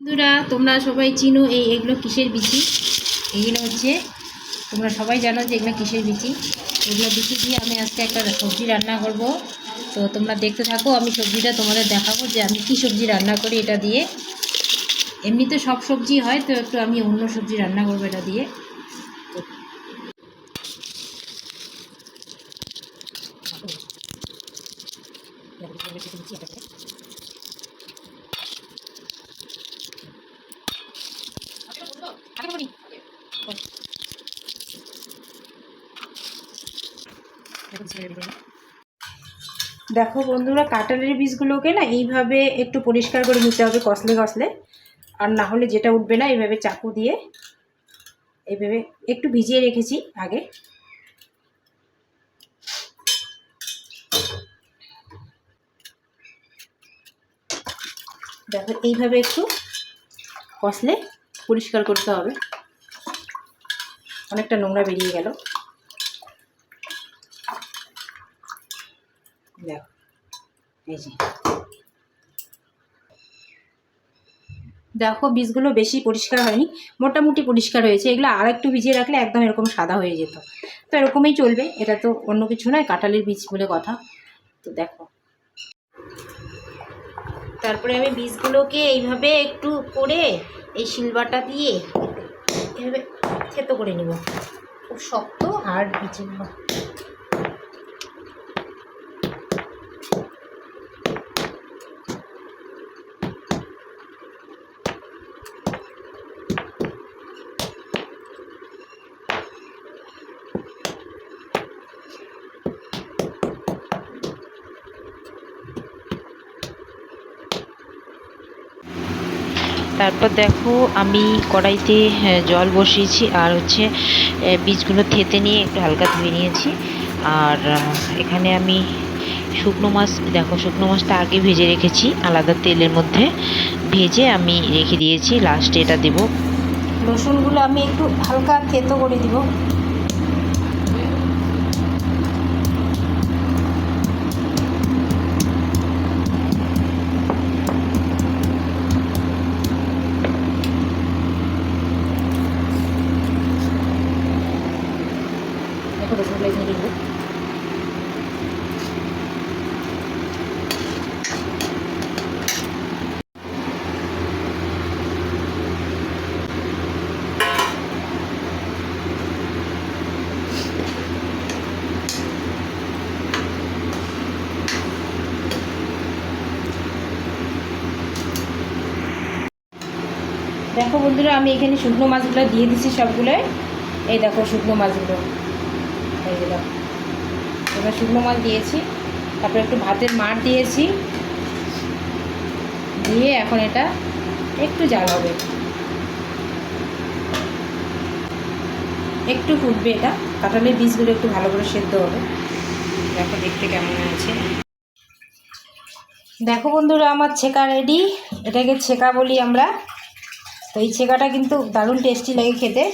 বন্ধুরা, তোমরা সবাই চিনো এই এগুলো কিসের বিচি? এগুলো হচ্ছে, তোমরা সবাই জানো যে এগুলো কিসের বিচি? এগুলো বিচি দিয়ে আমি আজকে একটা সবজি রান্না করব। তো তোমরা দেখতে থাকো, আমি সবজিটা তোমাদের দেখাবো যে আমি কি সবজি রান্না করি এটা দিয়ে। এমনি তো সব সবজি হয়, তো একটু আমি অন্য সবজি রান্না করব এটা দিয়ে। দেখো বন্ধুরা, কাঁঠালের বীজগুলোকে না এইভাবে একটু পরিষ্কার করে নিতে হবে কসলে কসলে আর না হলে যেটা উঠবে না, এইভাবে চাকু দিয়ে এইভাবে একটু ভিজিয়ে রেখেছি আগে। দেখো, এইভাবে একটু কসলে পরিষ্কার করতে হবে। অনেকটা নোংরা বেরিয়ে গেল। দেখো, এই দেখো, বীজগুলো বেশি পরিষ্কার হয়নি, মোটামুটি পরিষ্কার হয়েছে। এগুলো আর একটু ভিজিয়ে রাখলে একদম এরকম সাদা হয়ে যেত। তো এরকমই চলবে, এটা তো অন্য কিছু নয়, কাঁঠালের বীজ বলে কথা। তো দেখো। তারপরে আমি বীজগুলোকে এইভাবে একটু করে এই শিলবাটা দিয়ে এভাবে থেতো করে নেব। খুব শক্ত আর বীজগুলো তারপর দেখো আমি কড়াইতে হ্যাঁ, জল বসিয়েছি আর হচ্ছে বীজগুলো থেতে নিয়ে একটু হালকা ধুয়ে নিয়েছি। আর এখানে আমি শুকনো মাছ দেখো শুকনো মাছটা আগে ভেজে রেখেছি আলাদা তেলের মধ্যে ভেজে আমি রেখে দিয়েছি লাস্টে এটা দেবো। রসুনগুলো আমি একটু হালকা থেতো করে দিব। দেখো রসুনগুলো এখানে দিব দেখো বন্ধুরা, আমি এখানে শুকনো মাছগুলো দিয়ে দিচ্ছি সবগুলো এই দেখো শুকনো মাছগুলো। এবার শুকনো মাছ দিয়েছি, তারপরে একটু ভাতের মার দিয়েছি। দিয়ে এখন এটা একটু জাল হবে একটু ফুটবে এটা, কাঁঠালের বীজগুলো একটু ভালো করে সেদ্ধ হবে। দেখো দেখতে কেমন আছে দেখো বন্ধুরা, আমার ছেঁকা রেডি এটাকে ছেঁকা বলি আমরা। তো এই ছেঁকাটা কিন্তু দারুণ টেস্টি লাগে খেতে।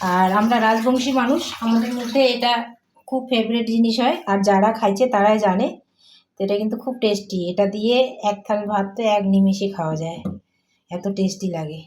আর আমরা রাজবংশী মানুষ, আমাদের মধ্যে এটা খুব ফেভারিট জিনিস হয়। আর যারা খাইছে তারাই জানে তো এটা কিন্তু খুব টেস্টি এটা দিয়ে এক থাল ভাত তো এক নিমিষে খাওয়া যায়। এত টেস্টি লাগে।